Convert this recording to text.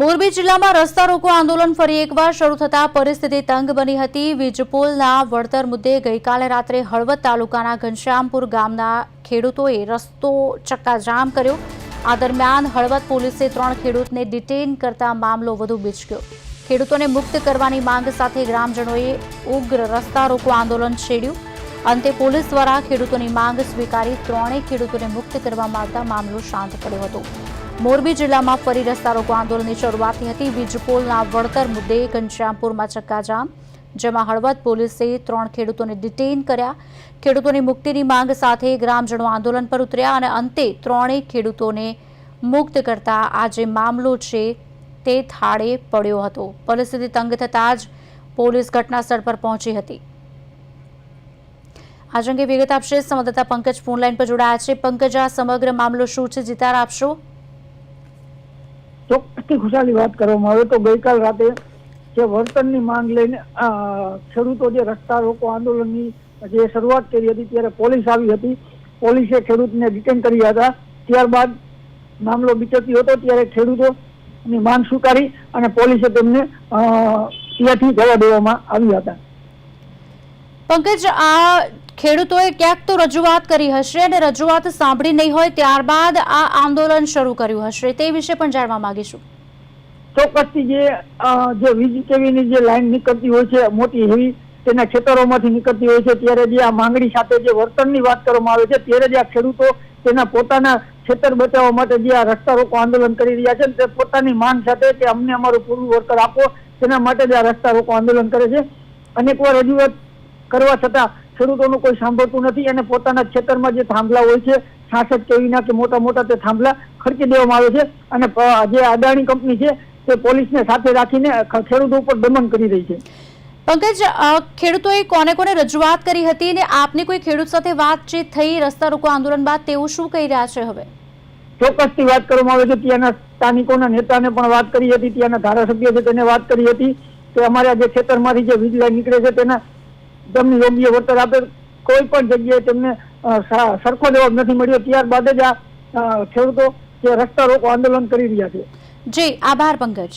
મોરબી જિલ્લામાં રસ્તા રોકો આંદોલન ફરી એકવાર શરૂ થતા પરિસ્થિતિ તંગ બની હતી. વીજપોલના વળતર મુદ્દે ગઈકાલે રાત્રે હળવદ તાલુકાના ઘનશ્યામપુર ગામના ખેડૂતોએ રસ્તો ચક્કાજામ કર્યો. આ દરમિયાન હળવદ પોલીસે ત્રણ ખેડૂતને ડિટેઇન કરતા મામલો વધુ બિચક્યો. ખેડૂતોને મુક્ત કરવાની માંગ સાથે ગ્રામજનોએ ઉગ્ર રસ્તા રોકો આંદોલન છેડ્યું. અંતે પોલીસ દ્વારા ખેડૂતોની માંગ સ્વીકારી ત્રણેય ખેડૂતોને મુક્ત કરવામાં આવતા મામલો શાંત પડ્યો હતો. મોરબી જિલ્લામાં ફરી રસ્તા રોકો આંદોલનની શરૂઆત થઈ હતી. વીજપોલના વળતર મુદ્દે ઘનશ્યામપુરમાં ચક્કાજામ, જેમાં હળવદ પોલીસે ત્રણ ખેડૂતોને ડિટેઇન કર્યા. ખેડૂતોની મુક્તિની માંગ સાથે ગ્રામજનો આંદોલન પર ઉતર્યા અને અંતે ત્રણેય ખેડૂતોને મુક્ત કરતા આ જે મામલો છે તે થાળે પડ્યો હતો. પરિસ્થિતિ તંગ થતાં જ પોલીસ ઘટના સ્થળ પર પહોંચી હતી. આજ અંગે વિગત આપશે સંવાદદાતા પંકજ ફોનલાઈન પર જોડાયા છે. પંકજ આ સમગ્ર મામલો શું છે? જીતાર આપશો? ચોક્કસથી ખુશાલી વાત કરવામાં આવે તો ગઈકાલ રાતે જે વર્તનની માંગ લઈને ખેડૂતો જે રસ્તા રોકો આંદોલનની જે શરૂઆત કરી હતી ત્યારે પોલીસ આવી હતી. પોલીસે ખેડૂતને ડિટેન કર્યા હતા. ત્યારબાદ મામલો બીચક્યો હતો, ત્યારે ખેડૂતોની માંગ સ્વીકારી અને પોલીસે તેમને ત્યાંથી જવા દેવામાં આવ્યા હતા. પંકજ, આ ખેડૂતોએ ક્યાંક તો રજૂઆત કરી હશે અને રજૂઆત સાંભળી નહીં હોય ત્યારબાદ આ આંદોલન શરૂ કર્યું હશે. તે વિશે પણ જાણવા માંગીશું. ચોક્કસથી જે જે વીજ કેવીની જે લાઈન નીકળતી હોય છે, મોટી હેવી તેના ખેતરોમાંથી નીકળતી હોય છે, ત્યારે જે આ માંગણી સાથે જે વર્તનની વાત કરવામાં આવે છે, ત્યારે જે આ ખેડૂતો તેના પોતાના ખેતર બચાવવા માટે જે આ રસ્તા રોકો આંદોલન કરી રહ્યા છે, તે પોતાની માંગ સાથે કે અમને અમારું પૂરું વળતર આપો, તેના માટે જ આ રસ્તા રોકો આંદોલન કરે છે. અનેકવાર રજૂઆત કરવા છતાં ખેડૂતોનું કોઈ સાંભળતું નથી અને પોતાના ખેતરમાં જે થાંભલા હોય છે છાસઠ કેવીના કે મોટા મોટા તે થાંભલા ખર્ચી દેવામાં આવે છે અને જે અદાણી કંપની છે તે પોલીસને સાથે રાખીને ખેડૂતો ઉપર દમન કરી રહી છે. પંકજ ખેડૂતોએ કોને કોને રજૂઆત કરી હતી અને આપની કોઈ ખેડૂત સાથે વાતચીત થઈ રસ્તા રોકો આંદોલન બાદ તેઓ શું કહી રહ્યા છે હવે? ચોક્કસથી વાત કરવામાં આવે છે. ત્યાંના સ્થાનિકોના નેતાને પણ વાત કરી હતી. ત્યાંના ધારાસભ્ય છે તેને વાત કરી હતી કે અમારા જે ખેતરમાંથી જે વીજ લાઈન નીકળે છે તેના તેમને યોગ્ય વળતર આપે, કોઈ પણ જગ્યાએ તેમને સરખો જવાબ નથી મળ્યો. ત્યારબાદ જ આ ખેડૂતો જે રસ્તા રોકો આંદોલન કરી રહ્યા છે. જી, આભાર પંકજ.